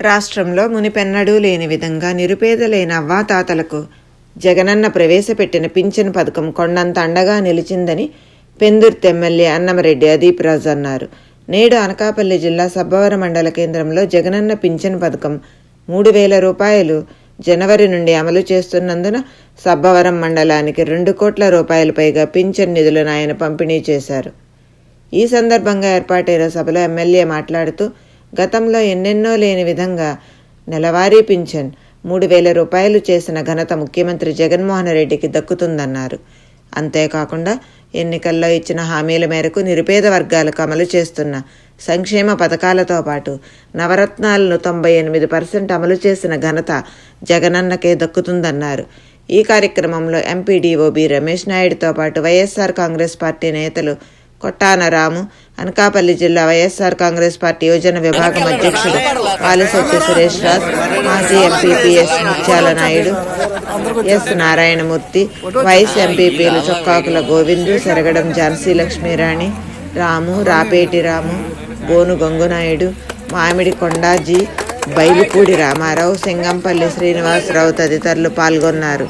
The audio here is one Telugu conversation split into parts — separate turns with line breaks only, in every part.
రాష్ట్రంలో మునిపెన్నడూ లేని విధంగా నిరుపేదలైన అవ్వాతాతలకు జగనన్న ప్రవేశపెట్టిన పింఛన్ పథకం కొండంత అండగా నిలిచిందని పెందుర్తి ఎమ్మెల్యే అన్నమరెడ్డి అదీప్రాజ్ అన్నారు. నేడు అనకాపల్లి జిల్లా సబ్బవరం మండల కేంద్రంలో జగనన్న పింఛన్ పథకం మూడు వేల రూపాయలు జనవరి నుండి అమలు చేస్తున్నందున సబ్బవరం మండలానికి రెండు కోట్ల రూపాయల పైగా పింఛన్ నిధులను ఆయన పంపిణీ చేశారు. ఈ సందర్భంగా ఏర్పాటైన సభలో ఎమ్మెల్యే మాట్లాడుతూ గతంలో ఎన్నెన్నో లేని విధంగా నెలవారీ పింఛన్ మూడు వేల రూపాయలు చేసిన ఘనత ముఖ్యమంత్రి జగన్మోహన్ రెడ్డికి దక్కుతుందన్నారు. అంతేకాకుండా ఎన్నికల్లో ఇచ్చిన హామీల మేరకు నిరుపేద వర్గాలకు అమలు చేస్తున్న సంక్షేమ పథకాలతో పాటు నవరత్నాలను తొంభై ఎనిమిది పర్సెంట్ అమలు చేసిన ఘనత జగనన్నకే దక్కుతుందన్నారు. ఈ కార్యక్రమంలో ఎంపీడీఓబి రమేష్ నాయుడుతో పాటు వైఎస్ఆర్ కాంగ్రెస్ పార్టీ నేతలు కొట్టానరాము అనకాపల్లి జిల్లా వైఎస్ఆర్ కాంగ్రెస్ పార్టీ యోజన విభాగం అధ్యక్షుడు పాలసత్య సురేష్ రాజ్ మాజీ ఎంపీపీఎస్ ముత్యాల నాయుడు ఎస్ నారాయణమూర్తి వైస్ ఎంపీపీలు చొక్కాకుల గోవిందు సెరగడం ఝాన్సీ లక్ష్మీరాణి రాము రాపేటి రాము బోను గంగునాయుడు మామిడి కొండాజీ బైలుపూడి రామారావు సింగంపల్లి శ్రీనివాసరావు తదితరులు పాల్గొన్నారు.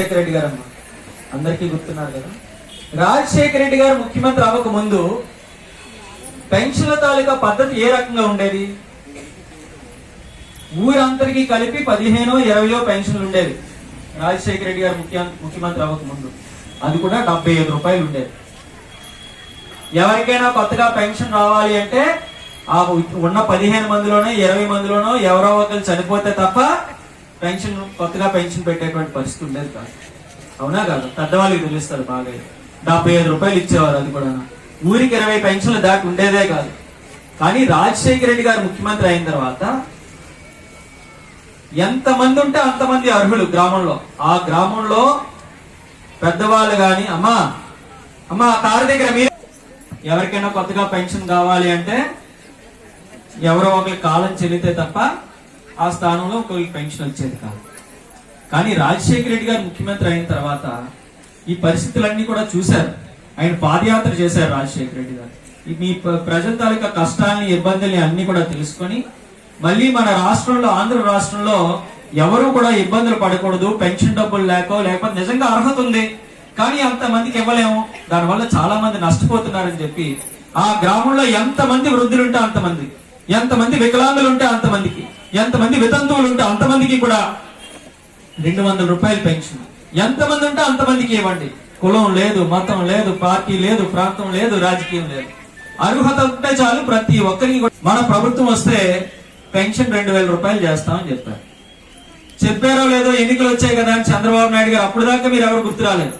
రాజశేఖర రెడ్డి గారు అమ్మ అందరికీ గుర్తున్నారు కదా? రాజశేఖర రెడ్డి గారు ముఖ్యమంత్రి అవ్వక ముందు పెన్షన్ల తాలూకా పద్ధతి ఏ రకంగా ఉండేది? ఊరందరికీ కలిపి పదిహేనో ఇరవయో పెన్షన్లు ఉండేది రాజశేఖర రెడ్డి గారు ముఖ్య ముఖ్యమంత్రి అవ్వక ముందు. అది కూడా డెబ్బై ఐదు రూపాయలు ఉండేది. ఎవరికైనా కొత్తగా పెన్షన్ రావాలి అంటే ఆ ఉన్న పదిహేను మందిలోనో ఇరవై మందిలోనో ఎవరో ఒకరు చనిపోతే తప్ప పెన్షన్ కొత్తగా పెన్షన్ పెట్టేటువంటి పరిస్థితి ఉండేది కాదు. అవునా కాదు? పెద్దవాళ్ళకి తెలుస్తారు బాగా. డెబ్బై ఐదు రూపాయలు ఇచ్చేవారు అది కూడా ఊరికి ఇరవై పెన్షన్లు దాటి ఉండేదే కాదు. కానీ రాజశేఖర రెడ్డి గారు ముఖ్యమంత్రి అయిన తర్వాత ఎంతమంది ఉంటే అంతమంది అర్హులు గ్రామంలో. ఆ గ్రామంలో పెద్దవాళ్ళు కానీ అమ్మా అమ్మా కారు దగ్గర మీరు. ఎవరికైనా కొత్తగా పెన్షన్ కావాలి అంటే ఎవరో ఒకరికి కాలం చెల్లితే తప్ప ఆ స్థానంలో ఒకరికి పెన్షన్ వచ్చేది కాదు. కానీ రాజశేఖర రెడ్డి గారు ముఖ్యమంత్రి అయిన తర్వాత ఈ పరిస్థితులన్నీ కూడా చూశారు. ఆయన పాదయాత్ర చేశారు రాజశేఖర రెడ్డి గారు. మీ ప్రజల తాలూకా కష్టాలని ఇబ్బందుల్ని అన్ని కూడా తెలుసుకొని మళ్ళీ మన రాష్ట్రంలో ఆంధ్ర రాష్ట్రంలో ఎవరు కూడా ఇబ్బందులు పడకూడదు పెన్షన్ డబ్బులు లేకో లేకపోతే నిజంగా అర్హత ఉంది. కానీ అంతమందికి ఇవ్వలేము. దానివల్ల చాలా మంది నష్టపోతున్నారని చెప్పి ఆ గ్రామంలో ఎంతమంది వృద్ధులుంటే వృద్ధులు ఉంటే అంతమంది ఎంతమంది వికలాంగులు ఉంటే అంతమందికి ఎంతమంది వితంతువులు ఉంటే అంతమందికి కూడా రెండు వందల రూపాయలు పెన్షన్ ఎంతమంది ఉంటే అంతమందికి ఇవ్వండి. కులం లేదు మతం లేదు పార్టీ లేదు ప్రాంతం లేదు రాజకీయం లేదు. అర్హత ఉంటే చాలు ప్రతి ఒక్కరికి మన ప్రభుత్వం వస్తే పెన్షన్ రెండు వేల రూపాయలు చేస్తామని చెప్పారు. చెప్పారో లేదో ఎన్నికలు వచ్చాయి కదా అని చంద్రబాబు నాయుడు గారు అప్పుడు దాకా మీరు ఎవరు గుర్తు రాలేదు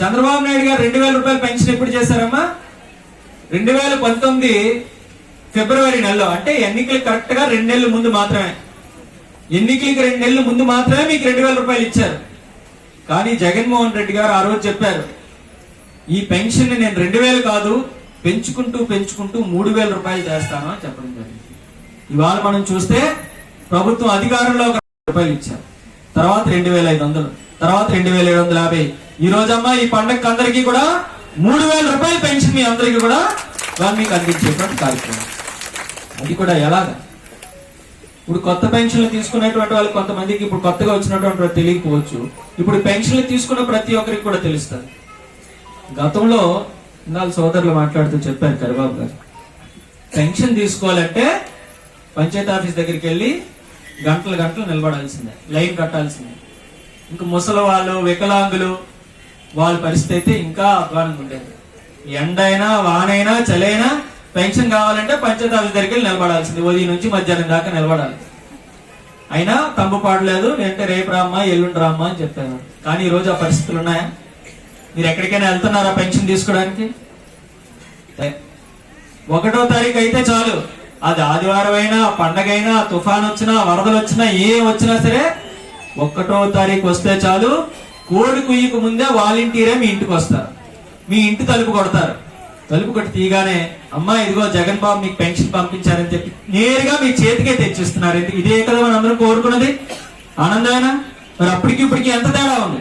చంద్రబాబు నాయుడు గారు రెండు వేల రూపాయలు పెన్షన్ ఎప్పుడు చేశారమ్మా? రెండు వేల పంతొమ్మిది ఫిబ్రవరి నెలలో అంటే ఎన్నికలు కరెక్ట్గా రెండు నెలల ముందు మాత్రమే. ఎన్నికలకి రెండు నెలల ముందు మాత్రమే మీకు రెండు వేల రూపాయలు ఇచ్చారు. కానీ జగన్మోహన్ రెడ్డి గారు ఆ రోజు చెప్పారు ఈ పెన్షన్ నేను రెండు వేలు కాదు పెంచుకుంటూ పెంచుకుంటూ మూడు వేల రూపాయలు చేస్తాను అని చెప్పడం జరిగింది. ఇవాళ మనం చూస్తే ప్రభుత్వం అధికారంలో ఒక రూపాయలు ఇచ్చారు. తర్వాత రెండు వేల ఐదు వందలు తర్వాత రెండు వేల ఏడు వందల యాభై. ఈ రోజమ్మా ఈ పండగకి అందరికీ కూడా మూడు వేల రూపాయల పెన్షన్ మీ అందరికీ కూడా వాళ్ళు మీకు అందించేటువంటి కార్యక్రమం. అది కూడా ఎలాగా? ఇప్పుడు కొత్త పెన్షన్లు తీసుకునేటువంటి వాళ్ళు కొంతమందికి ఇప్పుడు కొత్తగా వచ్చినటువంటి వాళ్ళు తెలియకపోవచ్చు. ఇప్పుడు పెన్షన్లు తీసుకున్న ప్రతి ఒక్కరికి కూడా తెలుస్తుంది. గతంలో నాలుగు సోదరులు మాట్లాడుతూ చెప్పారు కరిబాబు గారు. పెన్షన్ తీసుకోవాలంటే పంచాయతీ ఆఫీస్ దగ్గరికి వెళ్ళి గంటలు గంటలు నిలబడాల్సిందే లైన్ కట్టాల్సిందే. ఇంకా ముసలి వాళ్ళు వికలాంగులు వాళ్ళ పరిస్థితి అయితే ఇంకా అధ్వానంగా ఉండేది. ఎండైనా వానైనా చలైనా పెన్షన్ కావాలంటే పంచాయతీ దగ్గరికి వెళ్ళి నిలబడాల్సింది. ఉదయం నుంచి మధ్యాహ్నం దాకా నిలబడాలి. అయినా తంబు పాడలేదు లేదంటే రేపు రామ్మా ఎల్లుండి రామ్మా అని చెప్పాను. కానీ ఈరోజు ఆ పరిస్థితులు ఉన్నాయా? మీరు ఎక్కడికైనా వెళ్తున్నారా పెన్షన్ తీసుకోవడానికి? ఒకటో తారీఖు అయితే చాలు. అది ఆదివారం అయినా పండగ అయినా తుఫాన్ వచ్చినా వరదలు వచ్చినా ఏం వచ్చినా సరే ఒకటో తారీఖు వస్తే చాలు. కోడి కుయ్యకు ముందే వాలంటీరే మీ ఇంటికి వస్తారు. మీ ఇంటి తలుపు కొడతారు. తలుపు కొట్టి తీయగానే అమ్మా ఇదిగో జగన్ బాబు మీకు పెన్షన్ పంపించారని చెప్పి నేరుగా మీ చేతికే తెచ్చిస్తున్నారు. ఇదే కదా మనం అందరం కోరుకున్నది? ఆనందమేనా మరి అప్పటికి ఇప్పటికి ఎంత తేడా ఉంది?